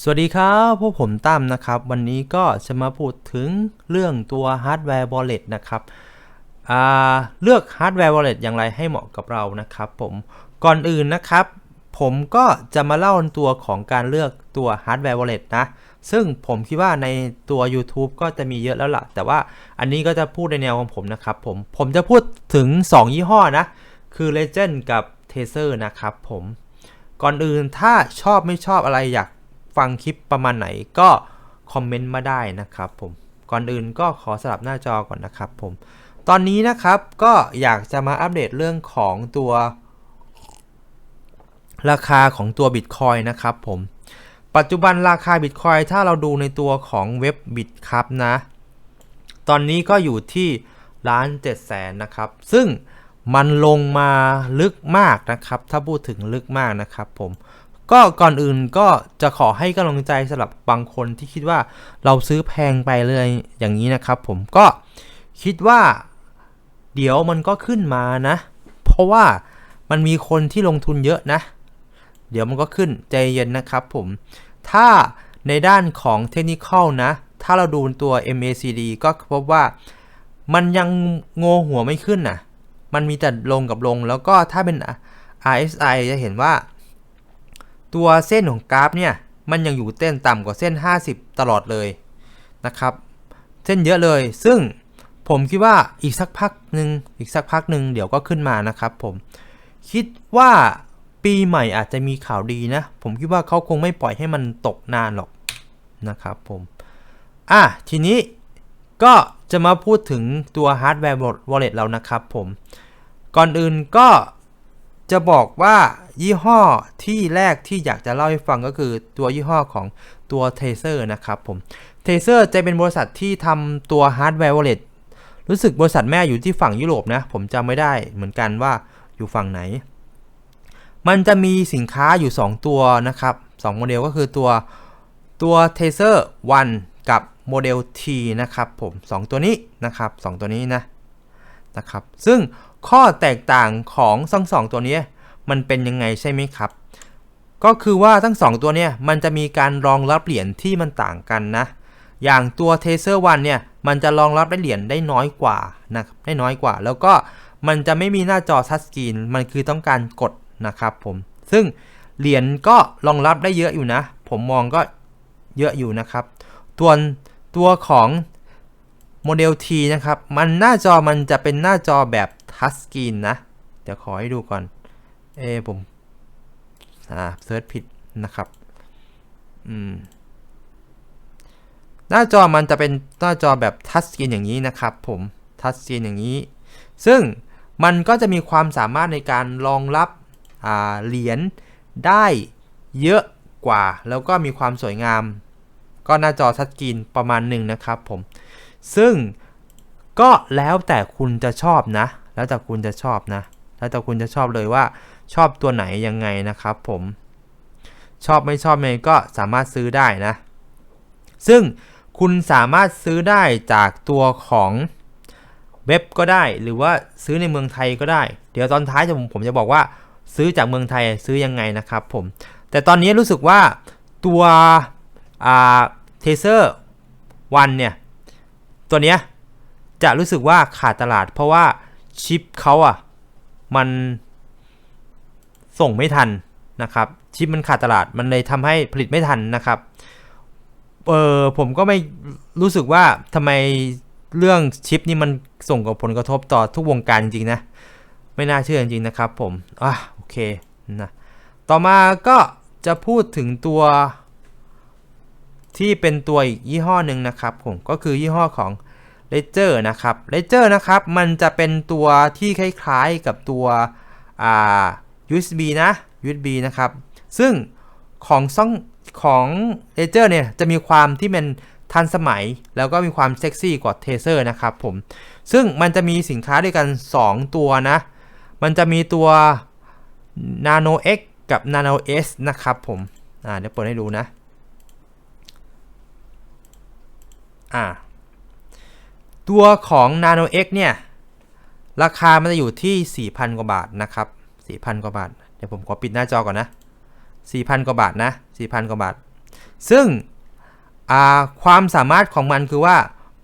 สวัสดีครับพวกผมตั้มนะครับ วันนี้ก็จะมาพูดถึงเรื่องตัวฮาร์ดแวร์ wallet นะครับเลือกฮาร์ดแวร์ wallet อย่างไรให้เหมาะกับเรานะครับผมก่อนอื่นนะครับ ผมก็จะมาเล่าตัวของการเลือกตัวฮาร์ดแวร์ wallet นะ ซึ่งผมคิดว่าในตัว YouTube ก็จะมีเยอะแล้วล่ะ แต่ว่าอันนี้ก็จะพูดในแนวของผมนะครับผมผมจะพูดถึง 2 ยี่ห้อนะ คือ Legend กับ Tether นะครับผมก่อนอื่นถ้าชอบไม่ชอบอะไรอยาก ฟังคลิปประมาณไหนก็คอมเมนต์มาได้นะครับผมก่อนอื่นก็ขอสลับหน้าจอก่อนนะครับผม ตอนนี้นะครับก็อยากจะมาอัปเดตเรื่องของตัว ราคาของตัว Bitcoin นะครับผม ปัจจุบันราคา Bitcoin ถ้าเราดูในตัวของเว็บ b i t ครับนะ ตอนนี้ก็อยู่ที่ล้านเจ็ดแสนนะครับ ซึ่งมันลงมาลึกมากนะครับ ถ้าพูดถึงลึกมากนะครับผม ก็ก่อนอื่นก็จะขอให้กำลังใจสำหรับบางคนที่คิดว่าเราซื้อแพงไปเลยอย่างนี้นะครับผมก็คิดว่าเดี๋ยวมันก็ขึ้นมานะ เพราะว่ามันมีคนที่ลงทุนเยอะนะ เดี๋ยวมันก็ขึ้นใจเย็นนะครับผม ถ้าในด้านของเทคนิคนะ ถ้าเราดูตัว MACD ก็พบว่ามันยังโงหัวไม่ขึ้นนะมันมีแต่ลงกับลง แล้วก็ถ้าเป็น RSI จะเห็นว่า ตัวเส้นของกราฟเนี่ยมันยังอยู่เต้นต่ำกว่าเส้น 50 ตลอดเลยนะครับ เส้นเยอะเลย ซึ่งผมคิดว่าอีกสักพักหนึ่งอีกสักพักหนึ่งเดี๋ยวก็ขึ้นมานะครับผมคิดว่าปีใหม่อาจจะมีข่าวดีนะ ผมคิดว่าเขาคงไม่ปล่อยให้มันตกนานหรอกนะครับผมอะทีนี้ก็จะมาพูดถึงตัวฮาร์ดแวร์ wallet เรานะครับผม ก่อนอื่นก็จะบอกว่า ยี่ห้อที่แรกที่อยากจะเล่าให้ฟังก็คือตัวยี่ห้อของตัว t a s e r นะครับผม t a s e r จะเป็นบริษัทที่ทำตัวฮาร์ดแวร์ wallet รู้สึกบริษัทแม่อยู่ที่ฝั่งยุโรปนะ ผมจำไม่ได้เหมือนกันว่าอยู่ฝั่งไหน มันจะมีสินค้าอยู่ 2 ตัวนะครับ2โมเดลก็คือตัวตัว t a s e r 1กับโมเดล T นะครับผม 2 ตัวนี้นะครับ 2 ตัวนี้นะนะครับ ซึ่งข้อแตกต่างของทั้งสองตัวนี้ มันเป็นยังไงใช่ไหมครับ ก็คือว่าทั้ง 2 ตัวเนี้มันจะมีการรองรับเหรียญที่มันต่างกันนะ อย่างตัว t a s e r 1เนี่ยมันจะรองรับได้เหรียญได้น้อยกว่านะครับได้น้อยกว่า แล้วก็มันจะไม่มีหน้าจอทัชสกรีนมันคือต้องการกดนะครับผมซึ่งเหรียญก็รองรับได้เยอะอยู่นะ ผมมองก็เยอะอยู่นะครับตัวตัวของโมเดล T นะครับ มันหน้าจอมันจะเป็นหน้าจอแบบทัชสกรีนนะ เดี๋ยวขอให้ดูก่อน เอผมอ่าเซิร์ชผิดนะครับอืมหน้าจอมันจะเป็นหน้าจอแบบทัชสกรีนอย่างนี้นะครับผมทัชสกรีนอย่างนี้ ซึ่งมันก็จะมีความสามารถในการรองรับเหรียญได้เยอะกว่า แล้วก็มีความสวยงาม ก็หน้าจอทัชสกรีนประมาณหนึ่งนะครับผม ซึ่งก็แล้วแต่คุณจะชอบนะ แล้วแต่คุณจะชอบนะ แล้วแต่คุณจะชอบเลยว่า ชอบตัวไหนยังไงนะครับผม ชอบไม่ชอบเองก็สามารถซื้อได้นะ ซึ่งคุณสามารถซื้อได้จากตัวของเว็บก็ได้ หรือว่าซื้อในเมืองไทยก็ได้ เดี๋ยวตอนท้ายผมผมจะบอกว่าซื้อจากเมืองไทยซื้อยังไงนะครับผม แต่ตอนนี้รู้สึกว่าตัวเทเซอร์วันเนี่ย ตัวเนี้ยจะรู้สึกว่าขาดตลาด เพราะว่าชิปเขาอะ มัน ส่งไม่ทันนะครับชิปมันขาดตลาดมันเลยทำให้ผลิตไม่ทันนะครับเออผมก็ไม่รู้สึกว่าทำไมเรื่องชิปนี่มันส่งกับผลกระทบต่อทุกวงการจริงๆนะไม่น่าเชื่อจริงๆนะครับผมอะโอเคนะต่อมาก็จะพูดถึงตัวที่เป็นตัวอีกยี่ห้อหนึ่งนะครับผมก็คือยี่ห้อของ Ledger นะครับ Ledger นะครับมันจะเป็นตัวที่คล้ายๆกับตัวอ่า USB นะ USB นะครับ ซึ่งของซ่องของ Ledger เนี่ย จะมีความที่เป็นทันสมัย แล้วก็มีความเซ็กซี่กว่า Tracer นะครับผม ซึ่งมันจะมีสินค้าด้วยกัน 2 ตัวนะ มันจะมีตัว Nano X กับ Nano S นะครับผม อ่าเดี๋ยวเปิดให้ดูนะ อ่า ตัวของ Nano X เนี่ย ราคามันจะอยู่ที่ 4,000 กว่าบาทนะครับ 4,000 กว่าบาท เดี๋ยวผมขอปิดหน้าจอก่อนนะ 4,000 กว่าบาทนะ 4,000 กว่าบาท ซึ่งความสามารถของมันคือว่า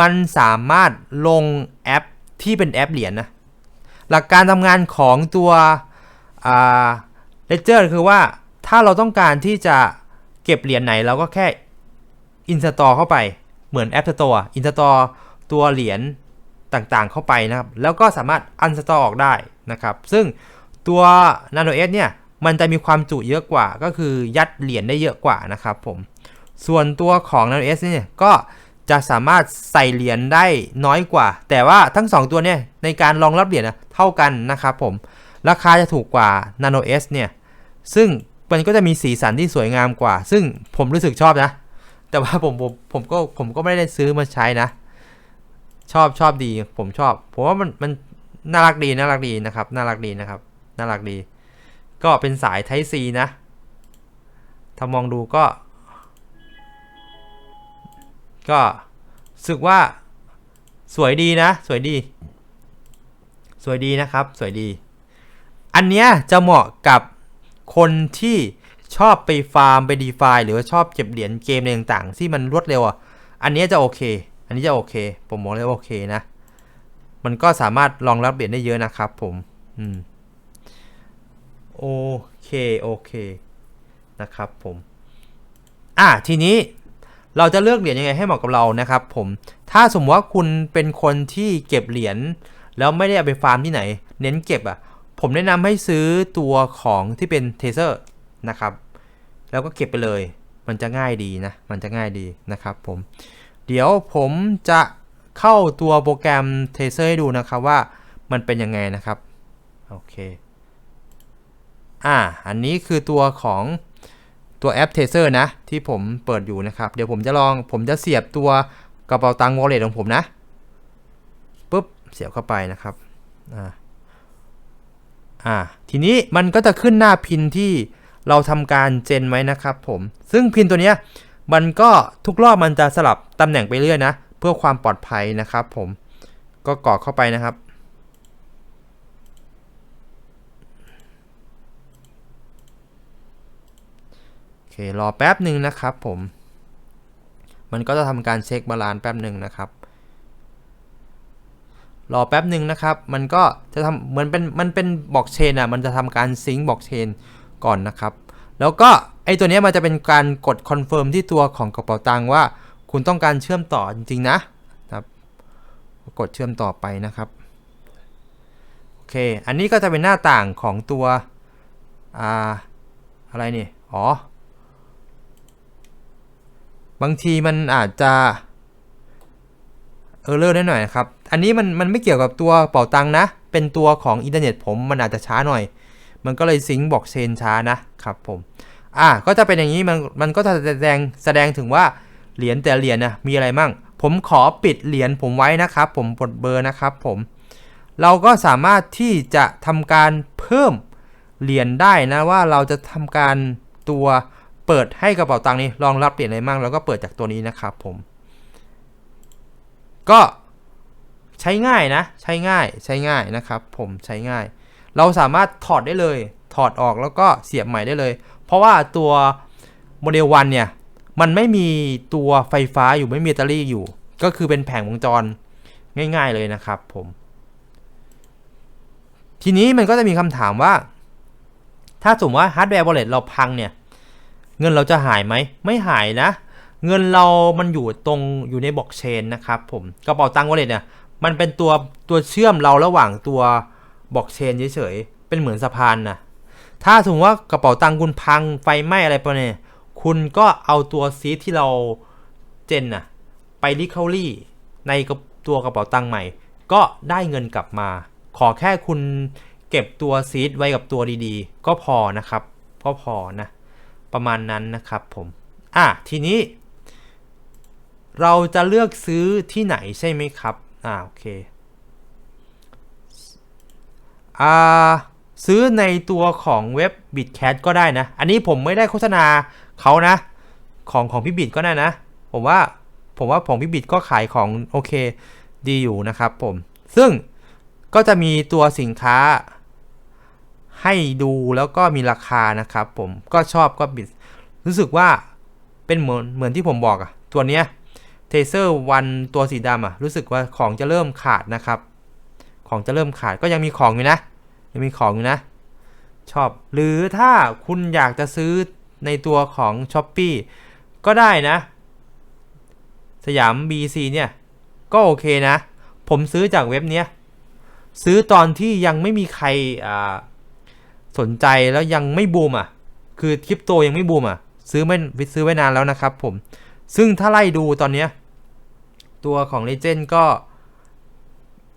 มันสามารถลงแอปที่เป็นแอปเหรียญนะหลักการทำงานของตัวอ่า Ledger คือว่าถ้าเราต้องการที่จะเก็บเหรียญไหนเราก็แค่ install เข้าไปเหมือน App Store install ตัวเหรียญต่างๆเข้าไปนะครับ แล้วก็สามารถ uninstall ออกได้นะครับ ซึ่ง ตัว Nano S เนี่ยมันจะมีความจุเยอะกว่า ก็คือยัดเหรียญได้เยอะกว่านะครับผม ส่วนตัวของ Nano S เนี่ยก็จะสามารถใส่เหรียญได้น้อยกว่า แต่ว่าทั้ง 2 ตัวเนี่ยในการรองรับเหรียญนะเท่ากันนะครับผม ราคาจะถูกกว่า Nano S เนี่ยซึ่งมันก็จะมีสีสันที่สวยงามกว่า ซึ่งผมรู้สึกชอบนะ แต่ว่าผมผมผมก็ผมก็ไม่ได้ซื้อมาใช้นะ ชอบชอบดีผมชอบผมว่ามันมันน่ารักดีน่ารักดีนะครับ น่ารักดีนะครับ น่ารักดี ก็เป็นสาย Type C นะ ถ้ามองดูก็ ก็สึกว่าสวยดีนะ สวยดี สวยดีนะครับ สวยดี อันเนี้ยจะเหมาะกับคนที่ชอบไปฟาร์มไปดีฟาหรือว่าชอบเก็บเหรียญเกมอะไรต่างๆ ที่มันรวดเร็วอะ อันเนี้ยจะโอเค อันนี้จะโอเค ผมมองเลยว่าโอเคนะ มันก็สามารถรองรับเหรียญได้เยอะนะครับผม อืม โอเค โอเค นะครับผม อะทีนี้เราจะเลือกเหรียญยังไงให้เหมาะกับเรานะครับผม ถ้าสมมติว่าคุณเป็นคนที่เก็บเหรียญแล้วไม่ได้เอาไปฟาร์มที่ไหน เน้นเก็บอะ ผมแนะนำให้ซื้อตัวของที่เป็นเทเซอร์นะครับ แล้วก็เก็บไปเลย มันจะง่ายดีนะ มันจะง่ายดีนะครับผม เดี๋ยวผมจะเข้าตัวโปรแกรมเทเซอร์ให้ดูนะครับว่ามันเป็นยังไงนะครับ โอเค อ่า อันนี้คือตัวของตัวแอป t ทเซอร์นะ ที่ผมเปิดอยู่นะครับ เดี๋ยวผมจะลองผมจะเสียบตัวกระเป๋าตังค์ wallet ของผมนะปุ๊บเสียบเข้าไปนะครับอ่าอ่าทีนี้มันก็จะขึ้นหน้าพินที่เราทำการเจนไว้นะครับผม ซึ่งพินตัวเนี้ยมันก็ทุกรอบมันจะสลับตำแหน่งไปเรื่อยนะ เพื่อความปลอดภัยนะครับผมก็กรอกเข้าไปนะครับ เครอแป๊บหนึ่งนะครับผม มันก็จะทำการเช็คบาลานซ์แป๊บหนึ่งนะครับ รอแป๊บหนึ่งนะครับ มันก็จะทำเหมือนเป็นมันเป็นบล็อกเชนอะ มันจะทำการซิงค์บล็อกเชนก่อนนะครับ แล้วก็ไอตัวนี้มันจะเป็นการกดคอนเฟิร์มที่ตัวของกระเป๋าตังค์ว่า คุณต้องการเชื่อมต่อจริงๆนะครับ กดเชื่อมต่อไปนะครับโอเค อันนี้ก็จะเป็นหน้าต่างของตัว อ่า อะไรนี่ อ๋อ บางทีมันอาจจะเออร์เลอร์ได้หน่อยนะครับ อันนี้มันมันไม่เกี่ยวกับตัวเป๋าตังนะ เป็นตัวของอินเทอร์เน็ตผมมันอาจจะช้าหน่อย มันก็เลยซิงค์บอกเชนช้านะครับผม อะก็จะเป็นอย่างนี้มันมันก็จะแสดงแสดงถึงว่าเหรียญแต่เหรียญนะมีอะไรมั่ง ผมขอปิดเหรียญผมไว้นะครับ ผมปลดเบอร์นะครับผม เราก็สามารถที่จะทำการเพิ่มเหรียญได้นะว่าเราจะทำการตัว เปิดให้กระเป๋าตังค์นี้รองรับเหรียญอะไรมั่งแล้วก็เปิดจากตัวนี้นะครับผม ก็ใช้ง่ายนะ ใช้ง่ายใช้ง่ายนะครับ ผมใช้ง่าย เราสามารถถอดได้เลย ถอดออกแล้วก็เสียบใหม่ได้เลย เพราะว่าตัวโมเดล1เนี่ยมันไม่มีตัวไฟฟ้าอยู่ไม่มีแบตเตอรี่อยู่ ก็คือเป็นแผงวงจรง่าย ๆเลยนะครับ ผม ทีนี้มันก็จะมีคำถามว่า ถ้าสมมติว่าฮาร์ดแวร์ w อลเลตเราพังเนี่ย เงินเราจะหายไหมไม่หายนะ เงินเรามันอยู่ตรงอยู่ในบล็อกเชนนะครับผมกระเป๋าตังค์ wallet เนี่ยมันเป็นตัวตัวเชื่อมเราระหว่างตัวบล็อกเชนเฉยๆเป็นเหมือนสะพานนะถ้าสมมติว่ากระเป๋าตังค์คุณพังไฟไหม้อะไรไปเนี่ยคุณก็เอาตัวซีทที่เราเจนน่ะไปรีคารี่ในตัวกระเป๋าตังค์ใหม่ ก็ได้เงินกลับมา ขอแค่คุณเก็บตัวซีทไว้กับตัวดีๆ ก็พอนะครับ ก็พอนะ ประมาณนั้นนะครับผมอะทีนี้ เราจะเลือกซื้อที่ไหนใช่ไหมครับอ่าโอเคอ่าซื้อในตัวของเว็บ Bitcat ก็ได้นะ อันนี้ผมไม่ได้โฆษณาเขานะ ของของพี่บิดก็ได้นะ ผมว่าผมว่าของพี่บิดก็ขายของโอเคดีอยู่นะครับผม ซึ่งก็จะมีตัวสินค้า ให้ดูแล้วก็มีราคานะครับผมก็ชอบก็บิด รู้สึกว่าเป็นเหมือนเหมือนที่ผมบอกอะตัวเนี้ยเทเซอร์วันตัวสีดำอะรู้สึกว่าของจะเริ่มขาดนะครับ ของจะเริ่มขาดก็ยังมีของอยู่นะ ยังมีของอยู่นะ ชอบ หรือถ้าคุณอยากจะซื้อในตัวของ s h อ p e e ก็ได้นะ สยาม BC เนี่ย ก็โอเคนะ ผมซื้อจากเว็บเนี้ย ซื้อตอนที่ยังไม่มีใครอ่า สนใจแล้วยังไม่บูมอะ คือคริปโตยังไม่บูมอะ ซื้อไม่ซื้อไว้นานแล้วนะครับผม ซึ่งถ้าไล่ดูตอนเนี้ยตัวของ Legend ก็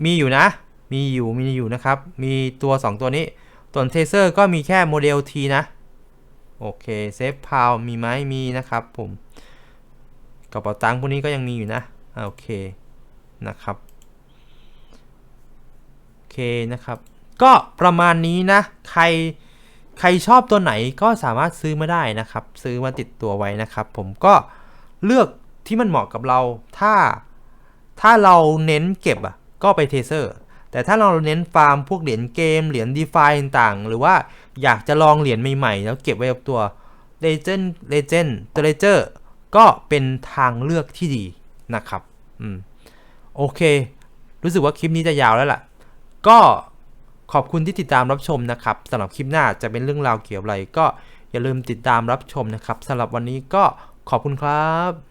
มีอยู่นะ มีอยู่มีอยู่นะครับ มีตัว 2 ตัวนี้ส่วนเทเซอร์ก็มีแค่โมเดล T นะ โอเคเซฟพาวมีไหมมีนะครับผมกระเป๋าตังค์พวกนี้ก็ยังมีอยู่นะโอเคนะครับ โอเคนะครับ ก็ประมาณนี้นะ ใครใครชอบตัวไหนก็สามารถซื้อมาได้นะครับ ซื้อมาติดตัวไว้นะครับ ผมก็เลือกที่มันเหมาะกับเรา ถ้าถ้าเราเน้นเก็บอะก็ไปเทเซอร์ แต่ถ้าเราเน้นฟาร์มพวกเหรียญเกม เหรียญดีฟาต่างๆ หรือว่าอยากจะลองเหรียญใหม่ๆ แล้วเก็บไว้กับตัว Legend Legend ตัว Ledger ก็เป็นทางเลือกที่ดีนะครับ อืม โอเค รู้สึกว่าคลิปนี้จะยาวแล้วล่ะ ก็ ขอบคุณที่ติดตามรับชมนะครับสำหรับคลิปหน้าจะเป็นเรื่องราวเกี่ยวกับอะไรก็อย่าลืมติดตามรับชมนะครับสำหรับวันนี้ก็ขอบคุณครับ